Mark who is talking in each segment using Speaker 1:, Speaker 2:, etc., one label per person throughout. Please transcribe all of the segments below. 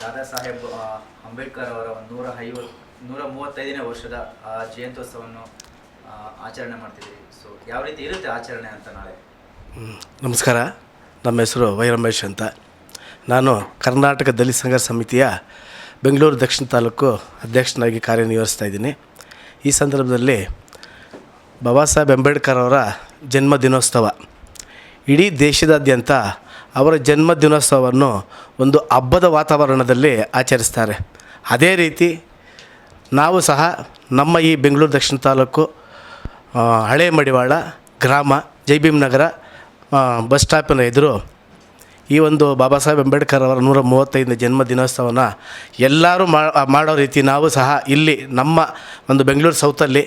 Speaker 1: ದಾದಾ ಸಾಹೇಬ್ ಅಂಬೇಡ್ಕರ್ ಅವರ ಒಂದು ನೂರ ಐವತ್ತು ನೂರ ಮೂವತ್ತೈದನೇ ವರ್ಷದ ಜಯಂತ್ಯೋತ್ಸವವನ್ನು ಆಚರಣೆ ಮಾಡ್ತಿದ್ದೀವಿ ಸೊ ಯಾವ ರೀತಿ ಇರುತ್ತೆ ಆಚರಣೆ ಅಂತ ನಾಳೆ?
Speaker 2: ನಮಸ್ಕಾರ. ನಮ್ಮ ಹೆಸರು ವೈ ರಮೇಶ್ ಅಂತ. ನಾನು ಕರ್ನಾಟಕ ದಲಿತ ಸಂಘರ್ಷ ಸಮಿತಿಯ ಬೆಂಗಳೂರು ದಕ್ಷಿಣ ತಾಲೂಕು ಅಧ್ಯಕ್ಷನಾಗಿ ಕಾರ್ಯನಿರ್ವಹಿಸ್ತಾ ಇದ್ದೀನಿ. ಈ ಸಂದರ್ಭದಲ್ಲಿ ಬಾಬಾ ಸಾಹೇಬ್ ಅಂಬೇಡ್ಕರ್ ಅವರ ಜನ್ಮ ದಿನೋತ್ಸವ ಇಡೀ ದೇಶದಾದ್ಯಂತ ಅವರ ಜನ್ಮ ದಿನೋತ್ಸವವನ್ನು ಒಂದು ಹಬ್ಬದ ವಾತಾವರಣದಲ್ಲಿ ಆಚರಿಸ್ತಾರೆ. ಅದೇ ರೀತಿ ನಾವು ಸಹ ನಮ್ಮ ಈ ಬೆಂಗಳೂರು ದಕ್ಷಿಣ ತಾಲೂಕು ಹಳೆ ಮಡಿವಾಳ ಗ್ರಾಮ ಜೈಭೀಮ್ ನಗರ ಬಸ್ ಸ್ಟಾಪಿನ ಎದುರು ಈ ಒಂದು ಬಾಬಾ ಸಾಹೇಬ್ ಅಂಬೇಡ್ಕರ್ ಅವರ ನೂರ ಮೂವತ್ತೈದನೇ ಜನ್ಮ ದಿನೋತ್ಸವನ ಎಲ್ಲರೂ ಮಾಡೋ ರೀತಿ ನಾವು ಸಹ ಇಲ್ಲಿ ನಮ್ಮ ಒಂದು ಬೆಂಗಳೂರು ಸೌತಲ್ಲಿ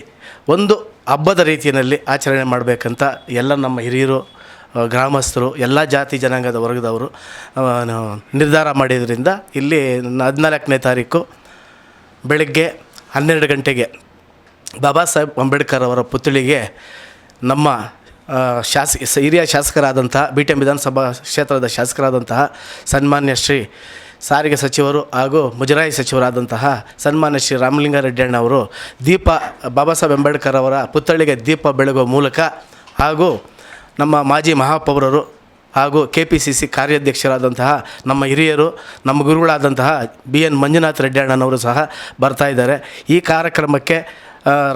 Speaker 2: ಒಂದು ಹಬ್ಬದ ರೀತಿಯಲ್ಲಿ ಆಚರಣೆ ಮಾಡಬೇಕಂತ ಎಲ್ಲ ನಮ್ಮ ಹಿರಿಯರು ಗ್ರಾಮಸ್ಥರು, ಎಲ್ಲ ಜಾತಿ ಜನಾಂಗದ ವರ್ಗದವರು ನಿರ್ಧಾರ ಮಾಡಿದ್ರಿಂದ ಇಲ್ಲಿ ಹದಿನಾಲ್ಕನೇ ತಾರೀಕು ಬೆಳಗ್ಗೆ ಹನ್ನೆರಡು ಗಂಟೆಗೆ ಬಾಬಾ ಸಾಹೇಬ್ ಅಂಬೇಡ್ಕರ್ ಅವರ ಪುತ್ಥಳಿಗೆ ನಮ್ಮ ಶಾಸ ಹಿರಿಯ ಶಾಸಕರಾದಂತಹ ಬಿ ಟಿ ಎಂ ವಿಧಾನಸಭಾ ಕ್ಷೇತ್ರದ ಶಾಸಕರಾದಂತಹ ಸನ್ಮಾನ್ಯ ಶ್ರೀ ಸಾರಿಗೆ ಸಚಿವರು ಹಾಗೂ ಮುಜರಾಯಿ ಸಚಿವರಾದಂತಹ ಸನ್ಮಾನ್ಯ ಶ್ರೀ ರಾಮಲಿಂಗಾರೆಡ್ಡಿ ಅಣ್ಣವರು ದೀಪ, ಬಾಬಾ ಸಾಹೇಬ್ ಅಂಬೇಡ್ಕರ್ ಅವರ ಪುತ್ಥಳಿಗೆ ದೀಪ ಬೆಳಗುವ ಮೂಲಕ ಹಾಗೂ ನಮ್ಮ ಮಾಜಿ ಮಹಾಪೌರರು ಹಾಗೂ ಕೆ ಪಿ ಸಿ ಸಿ ಕಾರ್ಯಾಧ್ಯಕ್ಷರಾದಂತಹ ನಮ್ಮ ಹಿರಿಯರು, ನಮ್ಮ ಗುರುಗಳಾದಂತಹ ಬಿ ಎನ್ ಮಂಜುನಾಥ್ ರೆಡ್ಡಿ ಅಣ್ಣನವರು ಸಹ ಬರ್ತಾ ಇದ್ದಾರೆ. ಈ ಕಾರ್ಯಕ್ರಮಕ್ಕೆ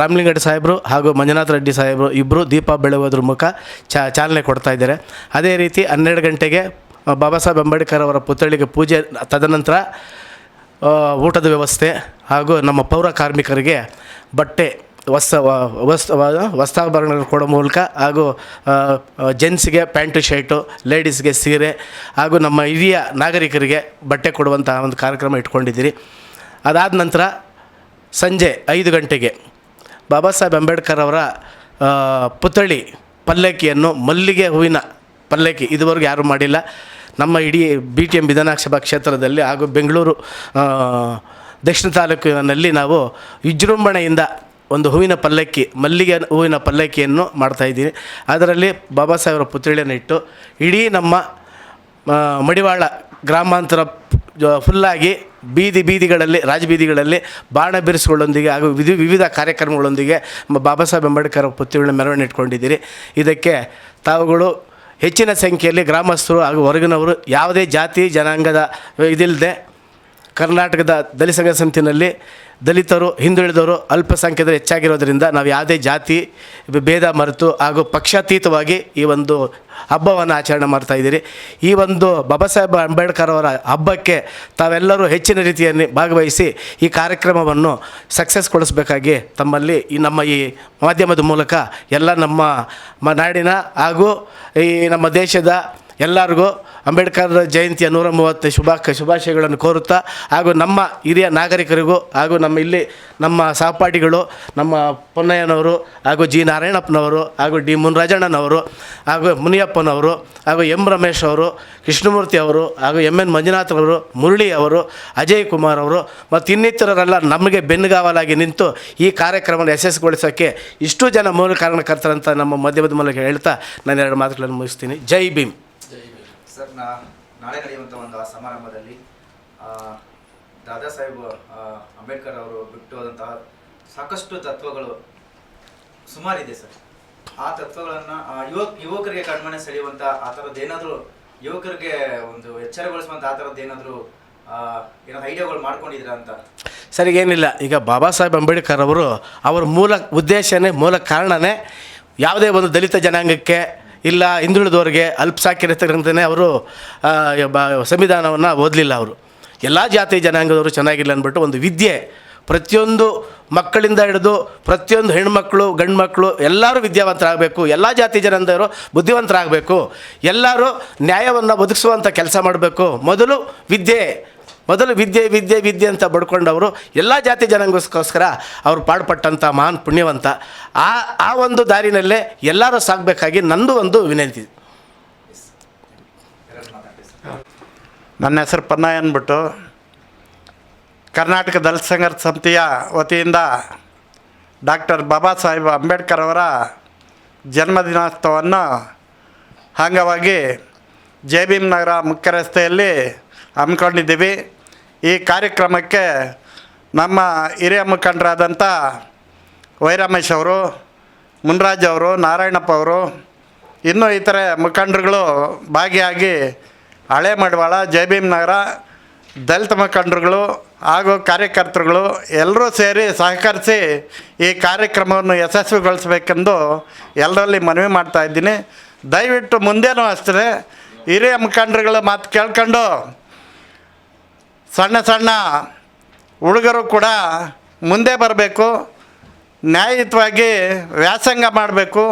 Speaker 2: ರಾಮಲಿಂಗಡ್ಡಿ ಸಾಹೇಬರು ಹಾಗೂ ಮಂಜುನಾಥ್ ರೆಡ್ಡಿ ಸಾಹೇಬರು ಇಬ್ಬರು ದೀಪ ಬೆಳಗೋದ್ರ ಮುಖ ಚಾ, ಚಾಲನೆ ಕೊಡ್ತಾ ಇದ್ದಾರೆ. ಅದೇ ರೀತಿ ಹನ್ನೆರಡು ಗಂಟೆಗೆ ಬಾಬಾ ಸಾಹೇಬ್ ಅಂಬೇಡ್ಕರ್ ಅವರ ಪುತ್ಥಳಿಗೆ ಪೂಜೆ ತದನಂತರ ಊಟದ ವ್ಯವಸ್ಥೆ ಹಾಗೂ ನಮ್ಮ ಪೌರ ಕಾರ್ಮಿಕರಿಗೆ ಬಟ್ಟೆ ವಸ್ತ್ರ ವಸ್ತ ವಸ್ತ್ರಾಭರಣಗಳು ಕೊಡೋ ಮೂಲಕ ಹಾಗೂ ಜೆಂಟ್ಸ್ಗೆ ಪ್ಯಾಂಟು, ಶರ್ಟು ಲೇಡೀಸ್ಗೆ ಸೀರೆ ಹಾಗೂ ನಮ್ಮ ಹಿರಿಯ ನಾಗರಿಕರಿಗೆ ಬಟ್ಟೆ ಕೊಡುವಂತಹ ಒಂದು ಕಾರ್ಯಕ್ರಮ ಇಟ್ಕೊಂಡಿದ್ದೀರಿ. ಅದಾದ ನಂತರ ಸಂಜೆ ಐದು ಗಂಟೆಗೆ ಬಾಬಾ ಸಾಹೇಬ್ ಅಂಬೇಡ್ಕರ್ ಅವರ ಪುತ್ಥಳಿ ಪಲ್ಲಕ್ಕಿಯನ್ನು ಮಲ್ಲಿಗೆ ಹೂವಿನ ಪಲ್ಲಕ್ಕಿ ಇದುವರೆಗೂ ಯಾರೂ ಮಾಡಿಲ್ಲ. ನಮ್ಮ ಇಡೀ ಬಿ ಟಿ ಎಂ ವಿಧಾನಸಭಾ ಕ್ಷೇತ್ರದಲ್ಲಿ ಹಾಗೂ ಬೆಂಗಳೂರು ದಕ್ಷಿಣ ತಾಲೂಕಿನಲ್ಲಿ ನಾವು ವಿಜೃಂಭಣೆಯಿಂದ ಒಂದು ಹೂವಿನ ಪಲ್ಲಕ್ಕಿ, ಮಲ್ಲಿಗೆ ಹೂವಿನ ಪಲ್ಲಕ್ಕಿಯನ್ನು ಮಾಡ್ತಾಯಿದ್ದೀನಿ ಅದರಲ್ಲಿ ಬಾಬಾ ಸಾಹೇಬರ ಪುತ್ರಿಯನ್ನು ಇಟ್ಟು ಇಡೀ ನಮ್ಮ ಮಡಿವಾಳ ಗ್ರಾಮಾಂತರ ಫುಲ್ಲಾಗಿ ಬೀದಿ ಬೀದಿಗಳಲ್ಲಿ ರಾಜಬೀದಿಗಳಲ್ಲಿ ಬಾಣ ಬಿರುಸುಗಳೊಂದಿಗೆ ಹಾಗೂ ವಿಧಿ, ವಿವಿಧ ಕಾರ್ಯಕ್ರಮಗಳೊಂದಿಗೆ ಬಾಬಾ ಸಾಹೇಬ್ ಅಂಬೇಡ್ಕರ್ ಪುತ್ರಿಗಳನ್ನ ಮೆರವಣಿಗೆ ಇಟ್ಕೊಂಡಿದ್ದೀರಿ. ಇದಕ್ಕೆ ತಾವುಗಳು ಹೆಚ್ಚಿನ ಸಂಖ್ಯೆಯಲ್ಲಿ ಗ್ರಾಮಸ್ಥರು ಹಾಗೂ ಹೊರಗಿನವರು ಯಾವುದೇ ಜಾತಿ, ಜನಾಂಗದ ಇದಿಲ್ಲದೆ ಕರ್ನಾಟಕದ ದಲಿತ ಸಂಘ ಸಮಿತಿನಲ್ಲಿ ದಲಿತರು, ಹಿಂದುಳಿದವರು ಅಲ್ಪಸಂಖ್ಯಾತರು ಹೆಚ್ಚಾಗಿರೋದರಿಂದ ನಾವು ಯಾವುದೇ ಜಾತಿ, ಭೇದ ಮರೆತು ಹಾಗೂ ಪಕ್ಷಾತೀತವಾಗಿ ಈ ಒಂದು ಹಬ್ಬವನ್ನು ಆಚರಣೆ ಮಾಡ್ತಾ ಇದ್ದೀರಿ. ಈ ಒಂದು ಬಾಬಾ ಸಾಹೇಬ್ ಅಂಬೇಡ್ಕರ್ ಅವರ ಹಬ್ಬಕ್ಕೆ ತಾವೆಲ್ಲರೂ ಹೆಚ್ಚಿನ ರೀತಿಯಲ್ಲಿ ಭಾಗವಹಿಸಿ ಈ ಕಾರ್ಯಕ್ರಮವನ್ನು ಸಕ್ಸಸ್ ಕೊಡಿಸ್ಬೇಕಾಗಿ ತಮ್ಮಲ್ಲಿ ಈ ನಮ್ಮ ಈ ಮಾಧ್ಯಮದ ಮೂಲಕ ಎಲ್ಲ ನಮ್ಮ ನಾಡಿನ ಹಾಗೂ ಈ ನಮ್ಮ ದೇಶದ ಎಲ್ಲರಿಗೂ ಅಂಬೇಡ್ಕರ್ ಜಯಂತಿಯ ನೂರ ಮೂವತ್ತು ಶುಭ ಶುಭಾಶಯಗಳನ್ನು ಕೋರುತ್ತಾ ಹಾಗೂ ನಮ್ಮ ಹಿರಿಯ ನಾಗರಿಕರಿಗೂ ಹಾಗೂ ನಮ್ಮ ಇಲ್ಲಿ ನಮ್ಮ ಸಹಪಾಠಿಗಳು, ನಮ್ಮ ಪೊನ್ನಯ್ಯನವರು ಹಾಗೂ ಜಿ ನಾರಾಯಣಪ್ಪನವರು ಹಾಗೂ ಡಿ ಮುನ್ರಾಜಣ್ಣನವರು ಹಾಗೂ ಮುನಿಯಪ್ಪನವರು ಹಾಗೂ ಎಂ ರಮೇಶ್ ಅವರು, ಕೃಷ್ಣಮೂರ್ತಿ ಅವರು ಹಾಗೂ ಎಂ ಎನ್ ಮಂಜುನಾಥ್ರವರು ಮುರಳಿ ಅವರು, ಅಜಯ್ ಕುಮಾರ್ ಅವರು ಮತ್ತು ಇನ್ನಿತರರೆಲ್ಲ ನಮಗೆ ಬೆನ್ನುಗಾವಲಾಗಿ ನಿಂತು ಈ ಕಾರ್ಯಕ್ರಮವನ್ನು ಯಶಸ್ಸುಗೊಳಿಸೋಕ್ಕೆ ಇಷ್ಟು ಜನ ಮೂಲ ಕಾರಣಕರ್ತರಂತ ನಮ್ಮ ಮಧ್ಯಮದ ಮೂಲಕ ಹೇಳ್ತಾ ನಾನು ಎರಡು ಮಾತುಗಳನ್ನು ಮುಗಿಸ್ತೀನಿ. ಜೈ ಭೀಮ್.
Speaker 1: ಸರ್ ನಾ ನಾಳೆ ನಡೆಯುವಂಥ ಒಂದು ಆ ಸಮಾರಂಭದಲ್ಲಿ ದಾದಾ ಸಾಹೇಬ್ ಅಂಬೇಡ್ಕರ್ ಅವರು ಬಿಟ್ಟು ಹೋದಂತಹ ಸಾಕಷ್ಟು ತತ್ವಗಳು ಸುಮಾರಿದೆ ಸರ್. ಆ ತತ್ವಗಳನ್ನು ಯುವಕ, ಯುವಕರಿಗೆ ಕಣ್ಮನೆ ಸೆಳೆಯುವಂಥ ಆ ಥರದ್ದು ಏನಾದರೂ ಯುವಕರಿಗೆ ಒಂದು ಎಚ್ಚರಗೊಳಿಸುವಂಥ ಆ ಥರದ್ದು ಏನಾದರೂ ಏನಾದ್ರು ಐಡಿಯಾಗಳು ಮಾಡ್ಕೊಂಡಿದ್ದೀರಾ ಅಂತ?
Speaker 2: ಸರಿಗೇನಿಲ್ಲ ಈಗ ಬಾಬಾ ಸಾಹೇಬ್ ಅಂಬೇಡ್ಕರ್ ಅವರು, ಅವರ ಮೂಲ ಉದ್ದೇಶನೇ, ಮೂಲ ಕಾರಣನೇ ಯಾವುದೇ ಒಂದು ದಲಿತ ಜನಾಂಗಕ್ಕೆ ಇಲ್ಲ, ಹಿಂದುಳಿದವರಿಗೆ ಅಲ್ಪಸಂಖ್ಯಾತರಂತಲೇ ಅವರು ಸಂವಿಧಾನವನ್ನು ಓದಲಿಲ್ಲ ಅವರು. ಎಲ್ಲ ಜಾತಿ ಜನಾಂಗದವರು ಚೆನ್ನಾಗಿಲ್ಲ ಅಂದ್ಬಿಟ್ಟು ಒಂದು ವಿದ್ಯೆ ಪ್ರತಿಯೊಂದು ಮಕ್ಕಳಿಂದ ಹಿಡಿದು ಪ್ರತಿಯೊಂದು ಹೆಣ್ಮಕ್ಳು ಗಂಡು ಮಕ್ಕಳು ಎಲ್ಲರೂ ವಿದ್ಯಾವಂತರಾಗಬೇಕು. ಎಲ್ಲ ಜಾತಿ ಜನಾಂಗದವರು ಬುದ್ಧಿವಂತರಾಗಬೇಕು. ಎಲ್ಲರೂ ನ್ಯಾಯವನ್ನು ಒದಗಿಸುವಂಥ ಕೆಲಸ ಮಾಡಬೇಕು. ಮೊದಲು ವಿದ್ಯೆ ಮೊದಲು ವಿದ್ಯೆ ವಿದ್ಯೆ ವಿದ್ಯೆ ಅಂತ ಬಡ್ಕೊಂಡವರು ಎಲ್ಲ ಜಾತಿ ಜನಾಂಗಕ್ಕೋಸ್ಕರ ಅವರು ಪಾಡ್ಪಟ್ಟಂಥ ಮಹಾನ್ ಪುಣ್ಯವಂತ. ಆ ಆ ಒಂದು ದಾರಿನಲ್ಲೇ ಎಲ್ಲರೂ ಸಾಗಬೇಕಾಗಿ ನಂದು ಒಂದು ವಿನಂತಿ.
Speaker 3: ನನ್ನ ಹೆಸರು ಪನ್ನಯ್ಯ ಅಂದ್ಬಿಟ್ಟು ಕರ್ನಾಟಕ ದಲಿತ ಸಂಘರ್ಷ ಸಮಿತಿಯ ವತಿಯಿಂದ ಡಾಕ್ಟರ್ ಬಾಬಾ ಸಾಹೇಬ್ ಅಂಬೇಡ್ಕರ್ ಅವರ ಜನ್ಮದಿನೋತ್ಸವವನ್ನು ಅಂಗವಾಗಿ ಜೆ ಭೀಮ್ ನಗರ ಮುಖ್ಯ ರಸ್ತೆಯಲ್ಲಿ ಹಮ್ಮಿಕೊಂಡಿದ್ದೀವಿ. ಈ ಕಾರ್ಯಕ್ರಮಕ್ಕೆ ನಮ್ಮ ಹಿರಿಯ ಮುಖಂಡರಾದಂಥ ವೈರಮೇಶ್ ಅವರು, ಮುನ್ರಾಜ್ ಅವರು, ನಾರಾಯಣಪ್ಪ ಅವರು, ಇನ್ನೂ ಇತರೆ ಮುಖಂಡರುಗಳು ಭಾಗಿಯಾಗಿ ಹಳೆ ಮಡವಾಳ ಜಯಭೀಮ್ ನಗರ, ದಲಿತ ಮುಖಂಡರುಗಳು ಹಾಗೂ ಕಾರ್ಯಕರ್ತರುಗಳು ಎಲ್ಲರೂ ಸೇರಿ ಸಹಕರಿಸಿ ಈ ಕಾರ್ಯಕ್ರಮವನ್ನು ಯಶಸ್ವಿಗೊಳಿಸಬೇಕೆಂದು ಎಲ್ಲರಲ್ಲಿ ಮನವಿ ಮಾಡ್ತಾ ಇದ್ದೀನಿ. ದಯವಿಟ್ಟು ಮುಂದೇನೂ ಅಷ್ಟೇ, ಹಿರಿಯ ಮುಖಂಡರುಗಳ ಮಾತು ಕೇಳ್ಕೊಂಡು ಸಣ್ಣ ಸಣ್ಣ ಹುಡುಗರು ಕೂಡ ಮುಂದೆ ಬರಬೇಕು, ನ್ಯಾಯಯುತವಾಗಿ ವ್ಯಾಸಂಗ ಮಾಡಬೇಕು,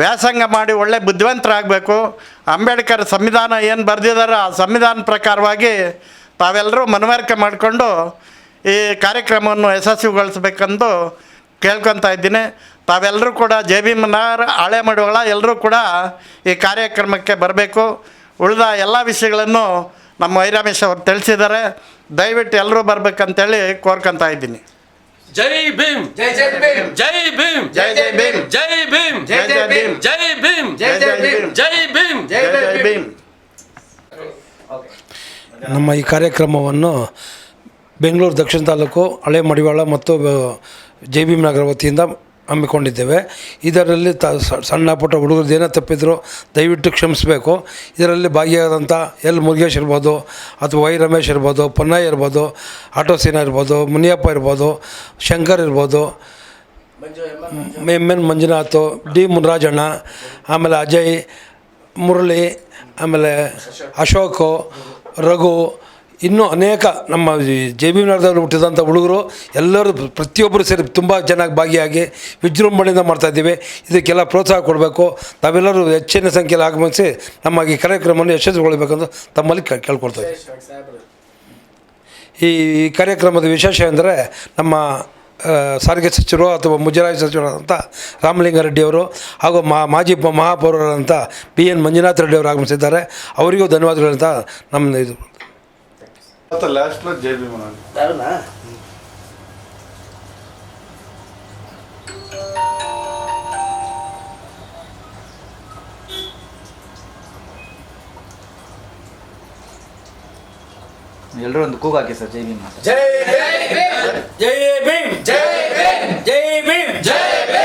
Speaker 3: ವ್ಯಾಸಂಗ ಮಾಡಿ ಒಳ್ಳೆ ಬುದ್ಧಿವಂತರಾಗಬೇಕು. ಅಂಬೇಡ್ಕರ್ ಸಂವಿಧಾನ ಏನು ಬರೆದಿದ್ದಾರೆ ಆ ಸಂವಿಧಾನ ಪ್ರಕಾರವಾಗಿ ತಾವೆಲ್ಲರೂ ಮನವರಿಕೆ ಮಾಡಿಕೊಂಡು ಈ ಕಾರ್ಯಕ್ರಮವನ್ನು ಯಶಸ್ವಿಗೊಳಿಸ್ಬೇಕೆಂದು ಕೇಳ್ಕೊತಾ ಇದ್ದೀನಿ. ತಾವೆಲ್ಲರೂ ಕೂಡ ಜೆ ಬಿ ಮನಾರ್ ಹಳೆ ಮಡುವಳ ಎಲ್ಲರೂ ಕೂಡ ಈ ಕಾರ್ಯಕ್ರಮಕ್ಕೆ ಬರಬೇಕು. ಉಳಿದ ಎಲ್ಲ ವಿಷಯಗಳನ್ನು ನಮ್ಮ ವೈರಾಮೇಶ್ ಅವರು ತಿಳಿಸಿದ್ದಾರೆ ದಯವಿಟ್ಟು ಎಲ್ಲರೂ ಬರ್ಬೇಕಂತೇಳಿ ಕೋರ್ಕೊತಾ ಇದ್ದೀನಿ
Speaker 4: ಜೈ ಭೀಮ್
Speaker 1: ಜೈ ಜೈ ಭೀಮ್
Speaker 4: ಜೈ ಭೀಮ್
Speaker 3: ಜೈ ಜೈ ಭೀಮ್
Speaker 4: ಜೈ ಭೀಮ್
Speaker 1: ಜೈ ಜೈ ಭೀಮ್
Speaker 4: ಜೈ ಭೀಮ್
Speaker 1: ಜೈ ಜೈ ಭೀಮ್
Speaker 4: ಜೈ ಭೀಮ್
Speaker 1: ಜೈ
Speaker 3: ಜೈ
Speaker 1: ಭೀಮ್
Speaker 5: ನಮ್ಮ ಈ ಕಾರ್ಯಕ್ರಮವನ್ನು ಬೆಂಗಳೂರು ದಕ್ಷಿಣ ತಾಲೂಕು ಹಳೆ ಮಡಿವಾಳ ಮತ್ತು ಜೈ ಭೀಮ್ ನಗರ ವತಿಯಿಂದ ಹಮ್ಮಿಕೊಂಡಿದ್ದೇವೆ. ಇದರಲ್ಲಿ ತ ಸಣ್ಣ ಪುಟ್ಟ ಹುಡುಗರದ್ದು ಏನೇ ತಪ್ಪಿದ್ರು ದಯವಿಟ್ಟು ಕ್ಷಮಿಸಬೇಕು. ಇದರಲ್ಲಿ ಭಾಗಿಯಾದಂಥ ಎಲ್ ಮುರುಗೇಶ್ ಇರ್ಬೋದು, ಅಥವಾ ವೈ ರಮೇಶ್ ಇರ್ಬೋದು, ಪೊನ್ನಯ್ಯ ಇರ್ಬೋದು, ಆಟೋ ಸೀನಾ ಇರ್ಬೋದು, ಮುನಿಯಪ್ಪ ಇರ್ಬೋದು, ಶಂಕರ್ ಇರ್ಬೋದು, M N Manjunath, D Munarajanna, ಆಮೇಲೆ ಅಜಯ್, ಮುರಳಿ, ಆಮೇಲೆ ಅಶೋಕು, ರಘು ಇನ್ನೂ ಅನೇಕ ನಮ್ಮ ಜೆ ಬಿ ನಗರದಲ್ಲಿ ಹುಟ್ಟಿದಂಥ ಹುಡುಗರು ಎಲ್ಲರೂ ಪ್ರತಿಯೊಬ್ಬರು ಸೇರಿ ತುಂಬ ಚೆನ್ನಾಗಿ ಭಾಗಿಯಾಗಿ ವಿಜೃಂಭಣೆಯಿಂದ ಮಾಡ್ತಾಯಿದ್ದೀವಿ ಇದಕ್ಕೆಲ್ಲ ಪ್ರೋತ್ಸಾಹ ಕೊಡಬೇಕು. ತಾವೆಲ್ಲರೂ ಹೆಚ್ಚಿನ ಸಂಖ್ಯೆಯಲ್ಲಿ ಆಗಮಿಸಿ ನಮ್ಮ ಈ ಕಾರ್ಯಕ್ರಮವನ್ನು ಯಶಸ್ವಿಗೊಳ್ಳಬೇಕೆಂದು ತಮ್ಮಲ್ಲಿ ಕೇಳ್- ಕೇಳ್ಕೊಳ್ತಾ ಈ ಕಾರ್ಯಕ್ರಮದ ವಿಶೇಷ ಎಂದರೆ ನಮ್ಮ ಸಾರಿಗೆ ಸಚಿವರು ಅಥವಾ ಮುಜರಾಯಿ ಸಚಿವರಾದಂಥ ರಾಮಲಿಂಗಾರೆಡ್ಡಿಯವರು ಹಾಗೂ ಮಾ, ಮಾಜಿ ಮಹಾಪೌರರಾದಂಥ ಬಿ ಎನ್ ಮಂಜುನಾಥ ರೆಡ್ಡಿ ಅವರು ಆಗಮಿಸಿದ್ದಾರೆ. ಅವರಿಗೂ ಧನ್ಯವಾದಗಳಂತ ನಮ್ಮ ಇದು
Speaker 3: ಮತ್ತು ಲಾಸ್ಟ್లో ಜೈ ಭೀಮ್ ಅನಾలి.
Speaker 1: ಎಲ್ಲರೂ ಒಂದು ಕೂಗಾಕಿ ಸರ್ ಜೈ ಭೀಮ್
Speaker 4: ಜೈ ಭೀಮ್ ಜೈ ಭೀಮ್ ಜೈ ಭೀಮ್